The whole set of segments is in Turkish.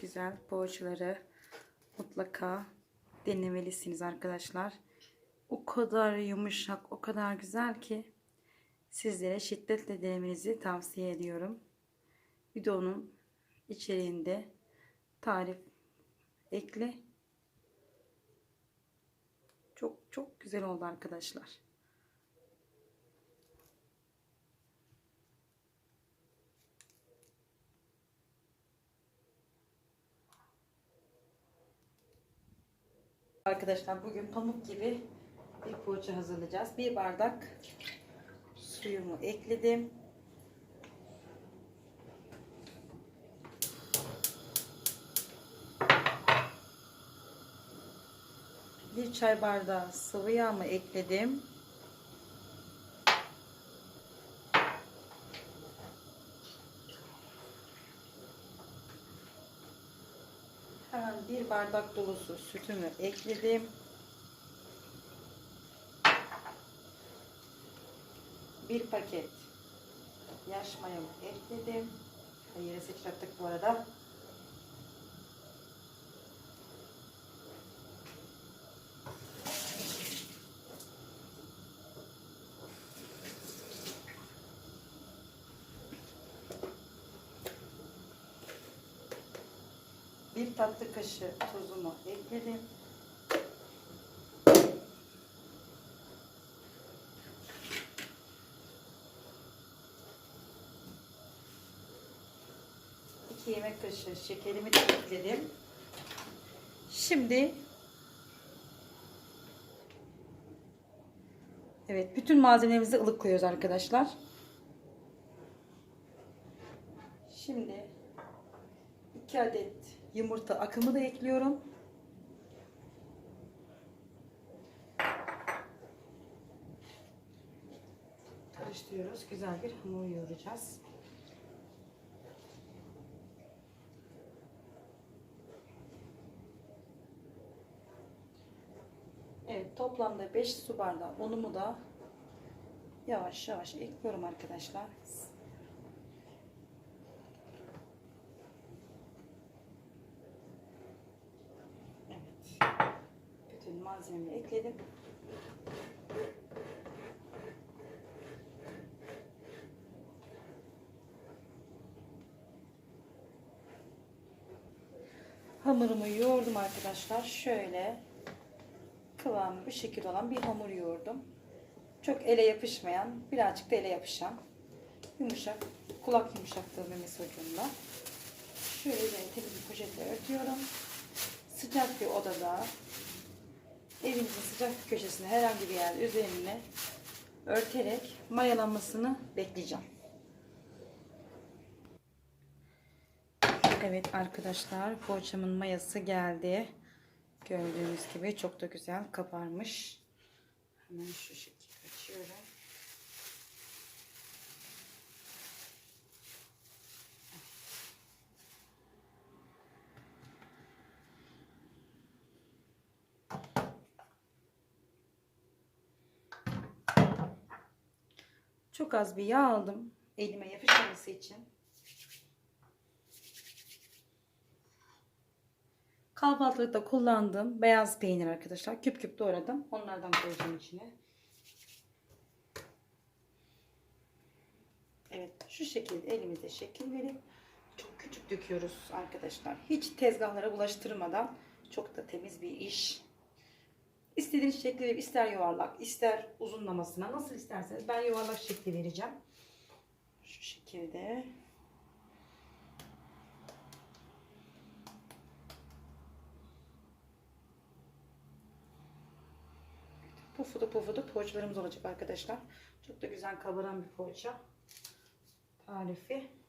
güzel poğaçaları mutlaka denemelisiniz arkadaşlar. O kadar yumuşak, o kadar güzel ki sizlere şiddetle denemenizi tavsiye ediyorum. Videonun içeriğinde tarif ekle. Çok çok güzel oldu arkadaşlar. Arkadaşlar bugün pamuk gibi bir poğaça hazırlayacağız. Bir bardak suyumu ekledim. Bir çay bardağı sıvı yağımı ekledim. Hemen bir bardak dolusu sütümü ekledim. Bir paket yaş mayamı ekledim. Yere sıçrattık bu arada. Bir tatlı kaşığı tuzumu ekledim. İki yemek kaşığı şekerimi de ekledim. Şimdi Evet, bütün malzemelerimizi ılık koyuyoruz arkadaşlar. Şimdi 2 adet yumurta akımı da ekliyorum. Karıştırıyoruz. Güzel bir hamur yoğuracağız. Evet toplamda 5 su bardağı unumu da yavaş yavaş ekliyorum arkadaşlar. Evet. Bütün malzemeleri ekledim. Hamurumu yoğurdum arkadaşlar. Şöyle kıvamı bir şekil olan bir hamur yoğurdum. Çok ele yapışmayan, birazcık da ele yapışan, yumuşak, kulak yumuşaklığı memesi ucunda. Şöyle üzerine temiz bir poşetle örtüyorum. Sıcak bir odada, evinizin sıcak köşesine herhangi bir yer üzerine örterek mayalanmasını bekleyeceğim. Evet arkadaşlar poğaçamın mayası geldi. Gördüğünüz gibi çok da güzel kabarmış. Hemen şu şekilde açıyorum. Çok az bir yağ aldım elime yapışmaması için. Kahvaltılıkta kullandığım beyaz peynir arkadaşlar. Küp küp doğradım. Onlardan koyacağım içine. Evet şu şekilde elimize şekil verip çok küçük döküyoruz arkadaşlar. Hiç tezgahlara bulaştırmadan çok da temiz bir iş. İstediğiniz şekli verip ister yuvarlak ister uzunlamasına nasıl isterseniz ben yuvarlak şekli vereceğim. Şu şekilde. Pufudu pufudu poğaçalarımız olacak arkadaşlar. Çok da güzel kabaran bir poğaça tarifi.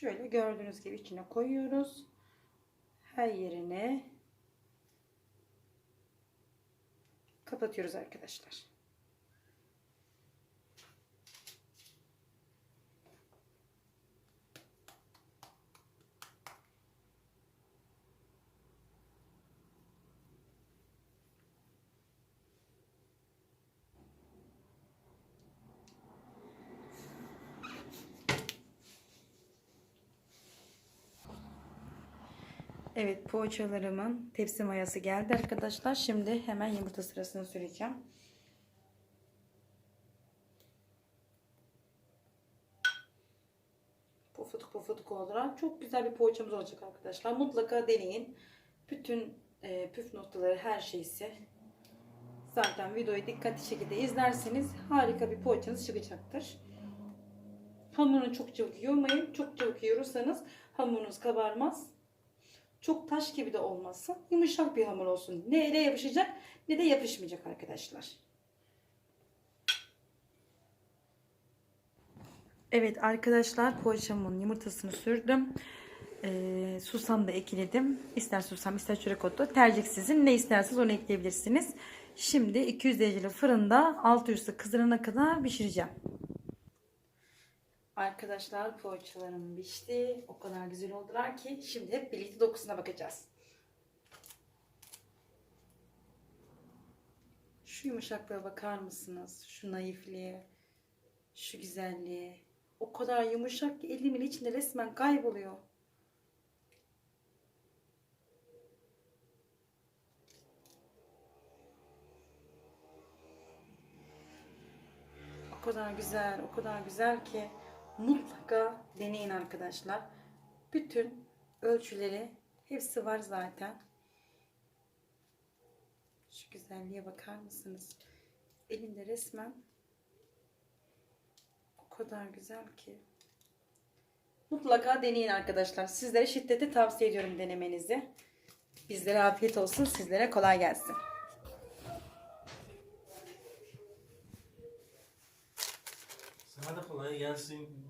Şöyle gördüğünüz gibi içine koyuyoruz. Her yerine kapatıyoruz arkadaşlar. Evet poğaçalarımın tepsi mayası geldi arkadaşlar. Şimdi hemen yumurta sırasını süreceğim. Pofuduk pofuduk olarak çok güzel bir poğaçamız olacak arkadaşlar. Mutlaka deneyin. Bütün e, püf noktaları her şeysi. Zaten videoyu dikkatli şekilde izlerseniz harika bir poğaçanız çıkacaktır. Hamurunu çok çabuk yoğurmayın. Çok çabuk yoğurursanız hamurunuz kabarmaz. Çok taş gibi de olmasın. Yumuşak bir hamur olsun. Ne ele yapışacak ne de yapışmayacak arkadaşlar. Evet arkadaşlar poğaçamın yumurtasını sürdüm. Ee, susam da ekledim. İster susam ister çörek otu. Tercih sizin. Ne isterseniz onu ekleyebilirsiniz. Şimdi 200 dereceli fırında altı üstü kızarana kadar pişireceğim. Arkadaşlar poğaçalarım pişti. O kadar güzel oldular ki şimdi hep birlikte dokusuna bakacağız. Şu yumuşaklığa bakar mısınız? Şu naifliğe, şu güzelliğe. O kadar yumuşak ki elimin içinde resmen kayboluyor. O kadar güzel, o kadar güzel ki mutlaka deneyin arkadaşlar. Bütün ölçüleri hepsi var zaten. Şu güzelliğe bakar mısınız? Elinde resmen o kadar güzel ki. Mutlaka deneyin arkadaşlar. Sizlere şiddeti tavsiye ediyorum denemenizi. Bizlere afiyet olsun, sizlere kolay gelsin. Sana da kolay gelsin.